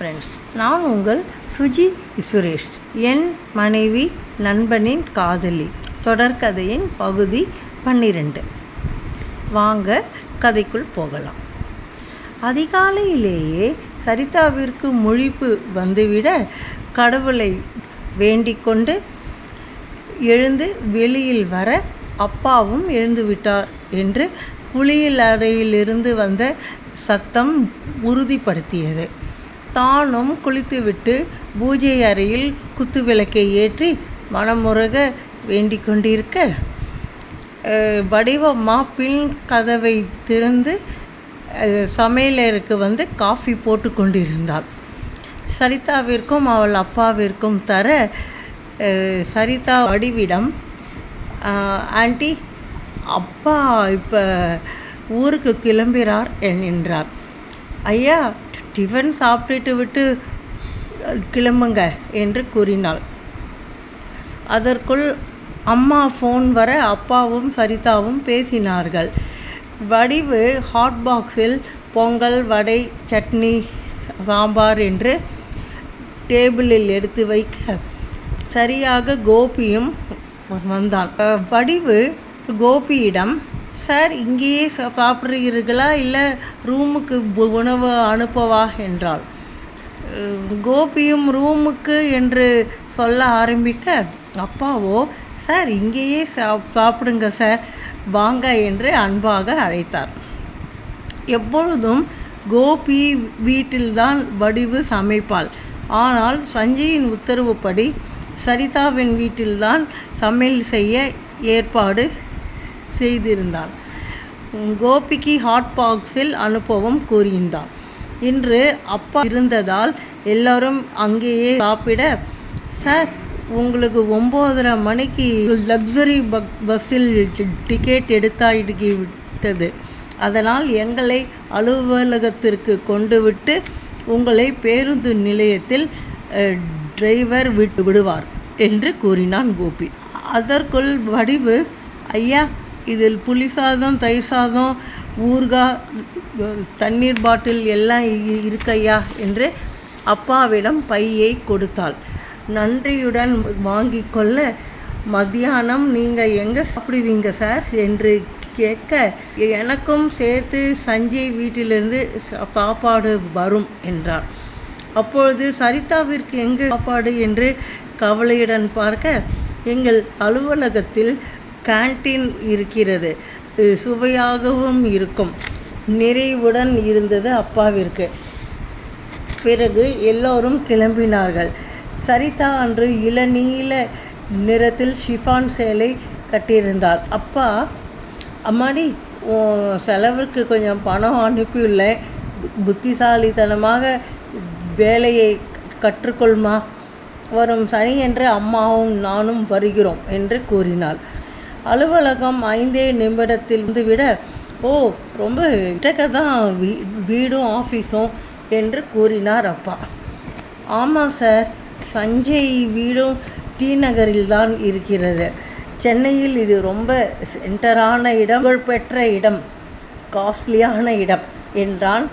Friends நான் உங்கள் சுஜி சுரேஷ் என் மனைவி நண்பனின் காதலி. தொடர்கதையின் பகுதி பன்னிரெண்டு. வாங்க கதைக்குள் போகலாம். அதிகாலையிலேயே சரிதாவிற்கு முழிப்பு வந்துவிட கடவுளை வேண்டிக்கொண்டு எழுந்து வெளியில் வர அப்பாவும் எழுந்துவிட்டார் என்று குளியல் அறையிலிருந்து வந்த சத்தம் உறுதிப்படுத்தியது. தானும் குளித்துவிட்டு பூஜை அறையில் குத்துவிளக்கை ஏற்றி மனமுருக வேண்டி கொண்டிருக்க. அஹ், வடிவம்மா பின் கதவை திறந்து சமையலருக்கு வந்து காஃபி போட்டு கொண்டிருந்தாள். சரிதாவிற்கும் அவள் அப்பாவிற்கும் தர சரிதா வடிவிடம் ஆண்டி அப்பா இப்போ ஊருக்கு கிளம்பிறார் என்றார் ஐயா டிஃபன் சாப்பிட்டுட்டு விட்டு கிளம்புங்க என்று கூறினாள். அதற்குள் அம்மா ஃபோன் வர அப்பாவும் சரிதாவும் பேசினார்கள். வடிவு ஹாட் பாக்ஸில் பொங்கல் வடை சட்னி சாம்பார் என்று டேபிளில் எடுத்து வைக்க சரியாக கோபியும் வந்தான் வடிவு கோபியிடம் சார் இங்கேயே சாப்பிட்றீர்களா? இல்லை ரூமுக்கு உணவு அனுப்பவா? என்றாள். கோபியும் ரூமுக்கு என்று சொல்ல ஆரம்பிக்க அப்பாவோ சார் இங்கேயே சா- சாப்பிடுங்க சார் வாங்க என்று அன்பாக அழைத்தார். எப்பொழுதும் கோபி வீட்டில்தான் வடிவு சமைப்பாள். ஆனால் சஞ்சயின் உத்தரவுப்படி சரிதாவின் வீட்டில்தான் சமையல் செய்ய ஏற்பாடு செய்திருந்தான் கோபிக்கு ஹாட் பாக்ஸில் அனுப்பவும் கூறியிருந்தான் இன்று அப்பா இருந்ததால் எல்லாரும் அங்கேயே சாப்பிட சார் உங்களுக்கு ஒம்போதரை மணிக்கு லக்ஸரி பஸ்ஸில் டிக்கெட் எடுத்தாயிடுக்கி விட்டது அதனால் எங்களை அலுவலகத்திற்கு கொண்டு விட்டு உங்களை பேருந்து நிலையத்தில் டிரைவர் விட்டு விடுவார் என்று கூறினான் கோபி. அதற்குள் வடிவு ஐயா இதில் புளி சாதம் தயிர் சாதம் ஊறுகாய் தண்ணீர் பாட்டில் எல்லாம் இருக்கையா என்று அப்பாவிடம் பையை கொடுத்தாள். நன்றியுடன் வாங்கி கொள்ள மத்தியானம் நீங்கள் எங்கே சாப்பிடுவீங்க சார்? என்று கேட்க எனக்கும் சேர்த்து சஞ்சய் வீட்டிலிருந்து சாப்பாடு வரும் என்றார் அப்பொழுது சரிதாவிற்கு எங்கு சாப்பாடு என்று கவலையுடன் பார்க்க எங்கள் அலுவலகத்தில் கேண்டீன் இருக்கிறது. சுவையாகவும் இருக்கும். நிறைவுடன் இருந்தது அப்பாவிற்கு. பிறகு எல்லோரும் கிளம்பினார்கள். சரிதா அன்று இளநீல நிறத்தில் ஷிஃபான் சேலை கட்டியிருந்தார். அப்பா அம்மாடி செலவிற்கு கொஞ்சம் பணம் அனுப்பியுள்ளேன் புத்திசாலித்தனமாக வேலையை கற்றுக்கொள்மா. வரும் சனி என்று அம்மாவும் நானும் வருகிறோம் என்று கூறினாள். அலுவலகம் ஐந்தே நிமிடத்தில் வந்துவிட ஓ ரொம்ப கிட்டக்க தான் வீ வீடும் ஆஃபீஸும் என்று கூறினார் அப்பா. ஆமாம் சார் சஞ்சய் வீடும் டி நகரில் தான் இருக்கிறது. சென்னையில் இது ரொம்ப சென்டரான இடம் புகழ்பெற்ற இடம் காஸ்ட்லியான இடம் என்றான்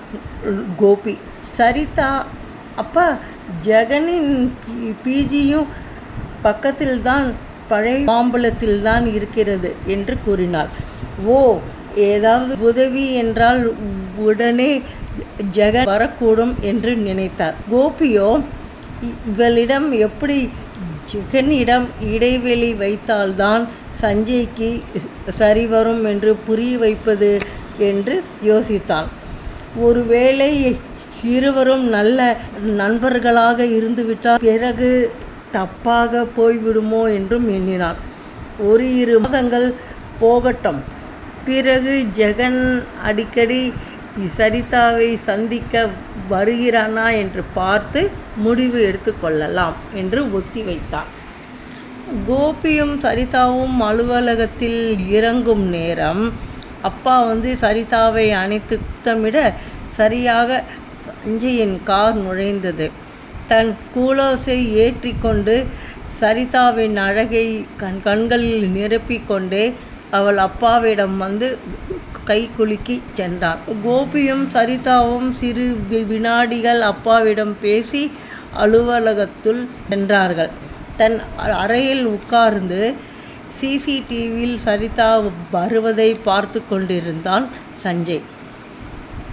கோபி. சரிதா அப்பா ஜெகனின் பிஜியும் பக்கத்தில் தான் பழைய மாம்பழத்தில்தான் இருக்கிறது என்று கூறினாள். ஓ ஏதாவது உதவி என்றால் உடனே ஜெகன் வரக்கூடும் என்று நினைத்தார். கோபியோ இ- இவளிடம் எப்படி ஜெகனிடம் இடைவெளி வைத்தால்தான் சஞ்சய்க்கு சரி வரும் என்று புரிய வைப்பது? என்று யோசித்தான் ஒருவேளை இருவரும் நல்ல நண்பர்களாக இருந்துவிட்டால் பிறகு தப்பாக போய்விடுமோ என்றும் எண்ணினார். ஒரு இரு மாதங்கள் போகட்டும். பிறகு ஜெகன் அடிக்கடி சரிதாவை சந்திக்க வருகிறானா என்று பார்த்து முடிவு எடுத்துக்கொள்ளலாம் என்று ஒத்தி வைத்தான் கோபியும் சரிதாவும் அலுவலகத்தில் இறங்கும் நேரம் அப்பா வந்து சரிதாவை அணைத்து குத்தமிட சரியாக சஞ்சயின் கார் நுழைந்தது. தன் கூலோஸை ஏற்றிக்கொண்டு சரிதாவின் அழகை கண் கண்களில் நிரப்பிக்கொண்டே அவள் அப்பாவிடம் வந்து கை குலுக்கி சென்றான் கோபியும் சரிதாவும் சிறு வினாடிகள் அப்பாவிடம் பேசி அலுவலகத்துள் சென்றார்கள். தன் அறையில் உட்கார்ந்து சிசிடிவியில் சரிதா வருவதை பார்த்து கொண்டிருந்தான் சஞ்சய்.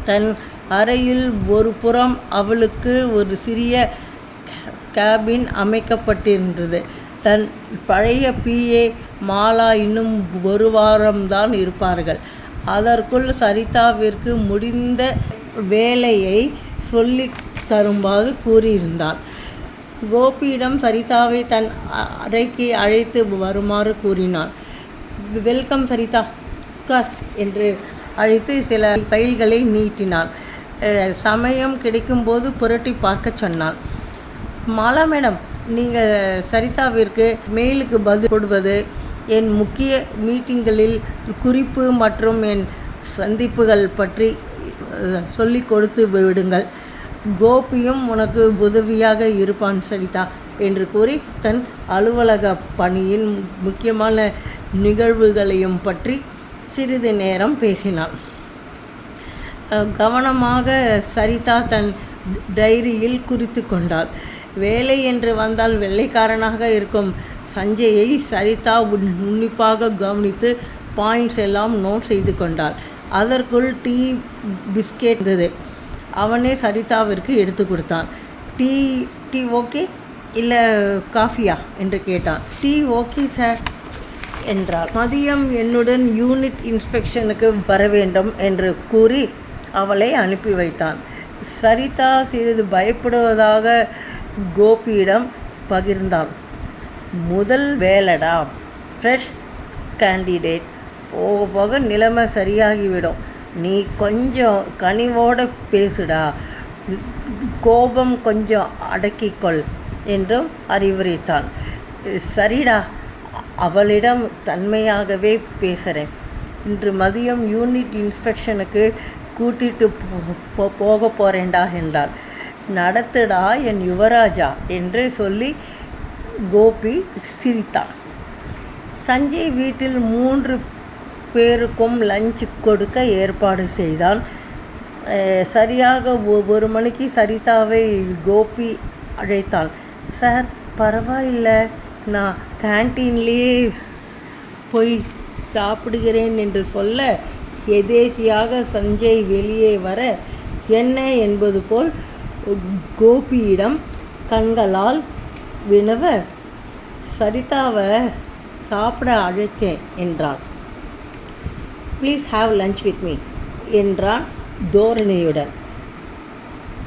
தன் அறையில் ஒரு புறம் அவளுக்கு ஒரு சிறிய கேபின் அமைக்கப்பட்டிருந்தது. தன் பழைய பிஏ மாலா இன்னும் ஒரு வாரம்தான் இருப்பார்கள். அதற்குள் சரிதாவிற்கு முடிந்த வேலையை சொல்லி தருமாறு கூறியிருந்தான். கோபியிடம் சரிதாவை தன் அறைக்கு அழைத்து வருமாறு கூறினான். வெல்கம் சரிதா உட்கார் என்று அழைத்து சில ஃபைல்களை நீட்டினான். சமயம் கிடைக்கும்போது புரட்டி பார்க்க சொன்னான். மாலா மேடம் நீங்கள் சரிதாவிற்கு மெயிலுக்கு பதில் கொடுவது என் முக்கிய மீட்டிங்களில் குறிப்பு மற்றும் என் சந்திப்புகள் பற்றி சொல்லி கொடுத்து விடுங்கள். கோபியும் உனக்கு உதவியாக இருப்பான் சரிதா என்று கூறி தன் அலுவலக பணியின் முக்கியமான நிகழ்வுகளையும் பற்றி சிறிது நேரம் பேசினான் கவனமாக சரிதா தன் டைரியில் குறித்து கொண்டாள். வேலை என்று வந்தால் வெள்ளைக்காரனாக இருக்கும். சஞ்சயை சரிதா உன்னிப்பாக கவனித்து பாயிண்ட்ஸ் எல்லாம் நோட் செய்து கொண்டாள். அதற்குள் டீ பிஸ்கெட் இருந்தது. அவனே சரிதாவிற்கு எடுத்து கொடுத்தான். Tea tea okay? இல்லை காஃபியா? என்று கேட்டான். டீ ஓகே சார் என்றார் மதியம் என்னுடன் யூனிட் இன்ஸ்பெக்ஷனுக்கு வர வேண்டும் என்று கூறி அவளை அனுப்பி வைத்தான். சரிதா சிறிது பயப்படுவதாக கோபியிடம் பகிர்ந்தாள். முதல் வேலைடா. ஃப்ரெஷ் கேண்டிடேட் போக போக நிலைமை சரியாகிவிடும். நீ கொஞ்சம் கனிவோடு பேசுடா. கோபம் கொஞ்சம் அடக்கிக்கொள் என்றும் அறிவுரைத்தான் சரிடா. அவளிடம் தன்மையாகவே பேசுகிறேன் இன்று மதியம் யூனிட் இன்ஸ்பெக்ஷனுக்கு கூட்டிட்டு போ போக போகிறேன்டா என்றாள். நடத்துடா என் யுவராஜா என்று சொல்லி கோபி சிரித்தான் சஞ்சய் வீட்டில் மூன்று பேருக்கும் லஞ்ச் கொடுக்க ஏற்பாடு செய்தான். சரியாக ஒரு மணிக்கு சரிதாவை கோபி அழைத்தாள். சார் பரவாயில்ல. நான் கேன்டீன்லேயே போய் சாப்பிடுகிறேன் என்று சொல்ல எதேச்சியாக சஞ்சய் வெளியே வர என்ன? என்பது போல் கோபியிடம் கண்களால் வினவ சரிதாவை சாப்பிட அழைத்தேன் என்றாள். Please have lunch with me என்றான் தோரணையுடன்.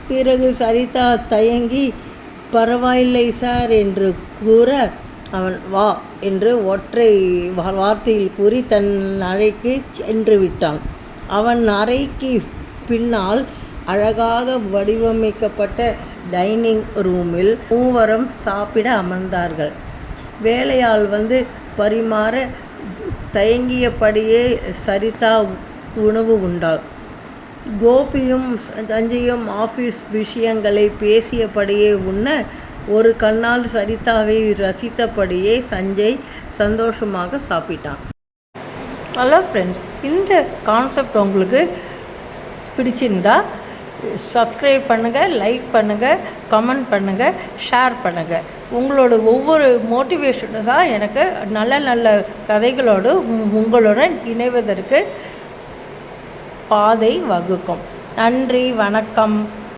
பிறகு சரிதா தயங்கி பரவாயில்லை சார் என்று கூற அவன் வா என்று ஒற்றை வார்த்தையில் கூறி தன் அறைக்கு சென்று விட்டான். அவன் அறைக்கு பின்னால் அழகாக வடிவமைக்கப்பட்ட டைனிங் ரூமில் மூவரும் சாப்பிட அமர்ந்தார்கள். வேலையால் வந்து பரிமாற தயங்கியபடியே சரிதா உணவு உண்டாள். கோபியும் சஞ்சயும் ஆஃபீஸ் விஷயங்களை பேசியபடியே உண்ண ஒரு கண்ணால் சரிதாவை ரசித்தபடியே சஞ்சய் சந்தோஷமாக சாப்பிட்டான். ஹலோ ஃப்ரெண்ட்ஸ் இந்த கான்செப்ட் உங்களுக்கு பிடிச்சிருந்தா சப்ஸ்கிரைப் பண்ணுங்கள் லைக் பண்ணுங்கள் கமெண்ட் பண்ணுங்கள் ஷேர் பண்ணுங்கள் உங்களோட ஒவ்வொரு மோட்டிவேஷனும் தான் எனக்கு நல்ல நல்ல கதைகளோடு உங்களுடன் இணைவதற்கு பாதை வகுக்கும். நன்றி வணக்கம்.